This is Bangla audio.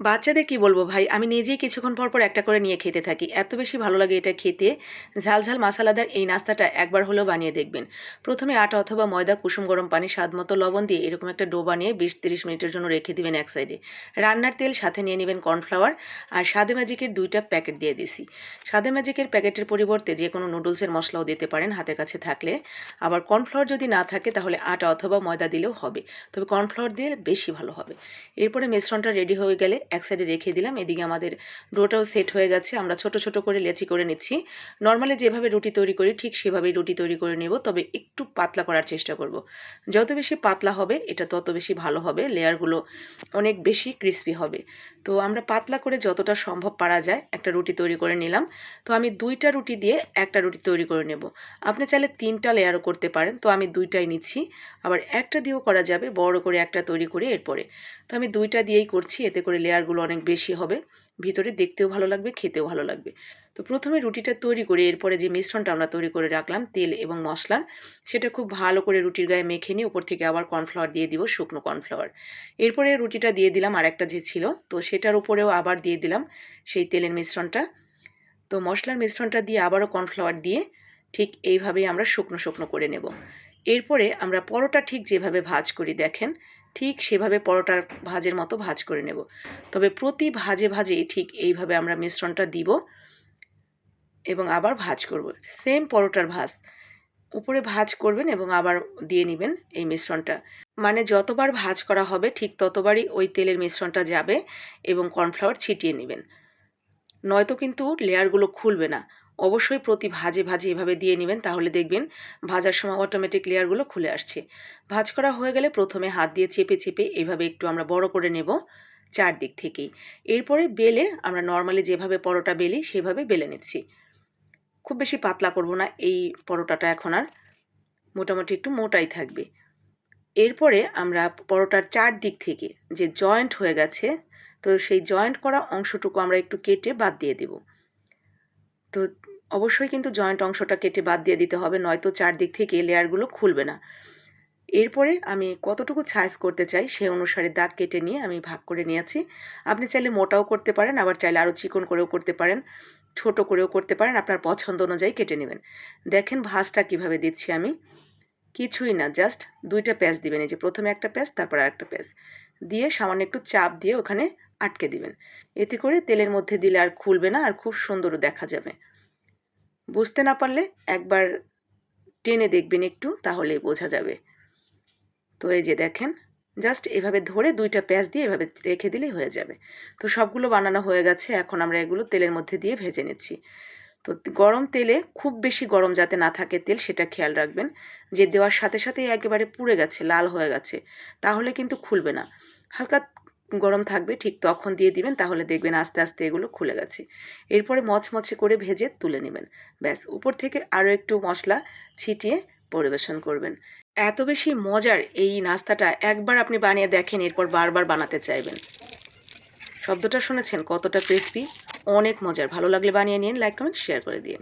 বাচ্চাদের কি বলব ভাই? আমি নিজেই কিছুক্ষণ পর পর একটা করে নিয়ে খেতে থাকি। এত বেশি ভালো লাগে এটা খেতে। ঝাল ঝাল মশলাদার এই নাস্তাটা একবার হলেও বানিয়ে দেখবেন। প্রথমে আটা অথবা ময়দা, কুসুম, গরম পানি, স্বাদ মতো লবণ দিয়ে এরকম একটা ডো বানিয়ে বিশ তিরিশ মিনিটের জন্য রেখে দিবেন এক সাইডে। রান্নার তেল সাথে নিয়ে নেবেন কর্নফ্লাওয়ার আর সাদে ম্যাজিকের দুইটা প্যাকেট দিয়ে দিছি। সাদে ম্যাজিকের প্যাকেটের পরিবর্তে যে কোনো নুডলসের মশলাও দিতে পারেন হাতের কাছে থাকলে। আবার কর্নফ্লাওয়ার যদি না থাকে তাহলে আটা অথবা ময়দা দিলেও হবে। তবে কর্নফ্লাওয়ার দিয়ে বেশি ভালো হবে। এরপরে মিশ্রণটা রেডি হয়ে গেলে এক সাইডে রেখে দিলাম, এদিকে আমাদের ডোটাও সেট হয়ে গেছে, আমরা ছোট ছোট করে লেচি করে নিচ্ছি। নর্মালি যেভাবে রুটি তৈরি করি, ঠিক সেভাবেই রুটি তৈরি করে নেব, তবে একটু পাতলা করার চেষ্টা করব। যত বেশি পাতলা হবে, এটা তত বেশি ভালো হবে লেয়ারগুলো অনেক বেশি ক্রিস্পি হবে। তো আমরা পাতলা করে যতটা সম্ভব পারা যায়, একটা রুটি তৈরি করে নিলাম। তো আমি দুইটা রুটি দিয়ে একটা রুটি তৈরি করে নেব। আপনি চাইলে তিনটা লেয়ারও করতে পারেন, তো আমি দুইটাই নিচ্ছি। আবার একটা দিয়েও করা যাবে, বড় করে একটা তৈরি করে এরপরে। তো আমি দুইটা দিয়েই করছি, এতে করে লেয়ারগুলো অনেক বেশি হবে, ভিতরে দেখতেও ভালো লাগবে, খেতেও ভালো লাগবে। তো প্রথমে রুটিটা তৈরি করে এরপরে যে মিশ্রণটা আমরা তৈরি করে রাখলাম, তেল এবং মশলার সেটা খুব ভালো করে রুটির গায়ে মেখে নিয়ে উপর থেকে আবার কর্নফ্লাওয়ার দিয়ে দিব শুকনো কর্নফ্লাওয়ার এরপরে রুটিটা দিয়ে দিলাম আর একটা যে ছিল, তো সেটার উপরেও আবার দিয়ে দিলাম সেই তেলের মিশ্রণটা। তো মশলার মিশ্রণটা দিয়ে আবারও কর্নফ্লাওয়ার দিয়ে ঠিক এইভাবেই আমরা শুকনো শুকনো করে নেব। এরপরে আমরা পরোটা ঠিক যেভাবে ভাজ করি, দেখেন ঠিক সেভাবে পরোটার ভাজের মতো ভাজ করে নেব। তবে প্রতি ভাজে ভাজেই ঠিক এইভাবে আমরা মিশ্রণটা দিব এবং আবার ভাজ করব। সেম পরোটার ভাজ। উপরে ভাজ করবেন এবং আবার দিয়ে নেবেন এই মিশ্রণটা। মানে যতবার ভাজ করা হবে ঠিক ততবারই ওই তেলের মিশ্রণটা যাবে এবং কর্নফ্লাওয়ার ছিটিয়ে নেবেন। নয়তো কিন্তু লেয়ারগুলো খুলবে না। অবশ্যই প্রতি ভাজে ভাজে এভাবে দিয়ে নেবেন, তাহলে দেখবেন ভাজার সময় অটোমেটিক লেয়ারগুলো খুলে আসছে। ভাজ করা হয়ে গেলে প্রথমে হাত দিয়ে চেপে চেপে এভাবে একটু আমরা বড় করে নেব চারদিক থেকেই এরপরে বেলে আমরা নর্মালি যেভাবে পরোটা বেলি, সেভাবে বেলে নিচ্ছি। খুব বেশি পাতলা করব না, এই পরোটাটা এখন আর মোটামুটি একটু মোটাই থাকবে। এরপরে আমরা পরোটার চার দিক থেকে যে জয়েন্ট হয়ে গেছে, তো সেই জয়েন্ট করা অংশটুকু আমরা একটু কেটে বাদ দিয়ে দেব। তো অবশ্যই কিন্তু জয়েন্ট অংশটা কেটে বাদ দিয়ে দিতে হবে, নয়তো চারদিক থেকে লেয়ারগুলো খুলবে না। এরপরে আমি কতটুকু ছাইজ করতে চাই সে অনুসারে দাগ কেটে নিয়ে আমি ভাগ করে নিয়েছি। আপনি চাইলে মোটাও করতে পারেন, আবার চাইলে আরও চিকন করেও করতে পারেন, ছোট করেও করতে পারেন, আপনার পছন্দ অনুযায়ী কেটে নেবেন। দেখেন ভাঁজটা কীভাবে দিচ্ছি আমি। কিছুই না জাস্ট দুইটা প্যাঁচ দিবেন, এই যে প্রথমে একটা প্যাঁচ তারপর আরেকটা প্যাঁচ দিয়ে সামান্য একটু চাপ দিয়ে ওখানে আটকে দিবেন। এতে করে তেলের মধ্যে দিলে আর খুলবে না আর খুব সুন্দরও দেখা যাবে। বুঝতে না পারলে একবার টেনে দেখবেন একটু তাহলেই বোঝা যাবে। তো এই যে দেখেন জাস্ট এভাবে ধরে দুইটা পেঁয়াজ দিয়ে এভাবে রেখে দিলেই হয়ে যাবে। তো সবগুলো বানানো হয়ে গেছে, এখন আমরা এগুলো তেলের মধ্যে দিয়ে ভেজে নিচ্ছি। তো গরম তেলে, খুব বেশি গরম যাতে না থাকে তেল, সেটা খেয়াল রাখবেন। যে দেওয়ার সাথে সাথেই একেবারে পুড়ে গেছে, লাল হয়ে গেছে, তাহলে কিন্তু খুলবে না। হালকা গরম থাকবে, ঠিক তখন দিয়ে দিবেন, তাহলে দেখবেন আস্তে আস্তে এগুলো খুলে গেছে। এরপরে মচমচে করে ভেজে তুলে নেবেন। ব্যাস, উপর থেকে আরও একটু মশলা ছিটিয়ে পরিবেশন করবেন। এত বেশি মজার এই নাস্তাটা একবার আপনি বানিয়ে দেখেন, এরপর বারবার বানাতে চাইবেন। শব্দটা শুনেছেন কতটা ক্রিস্পি অনেক মজার। ভালো লাগলে বানিয়ে নিন লাইক কমেন্ট শেয়ার করে দিন।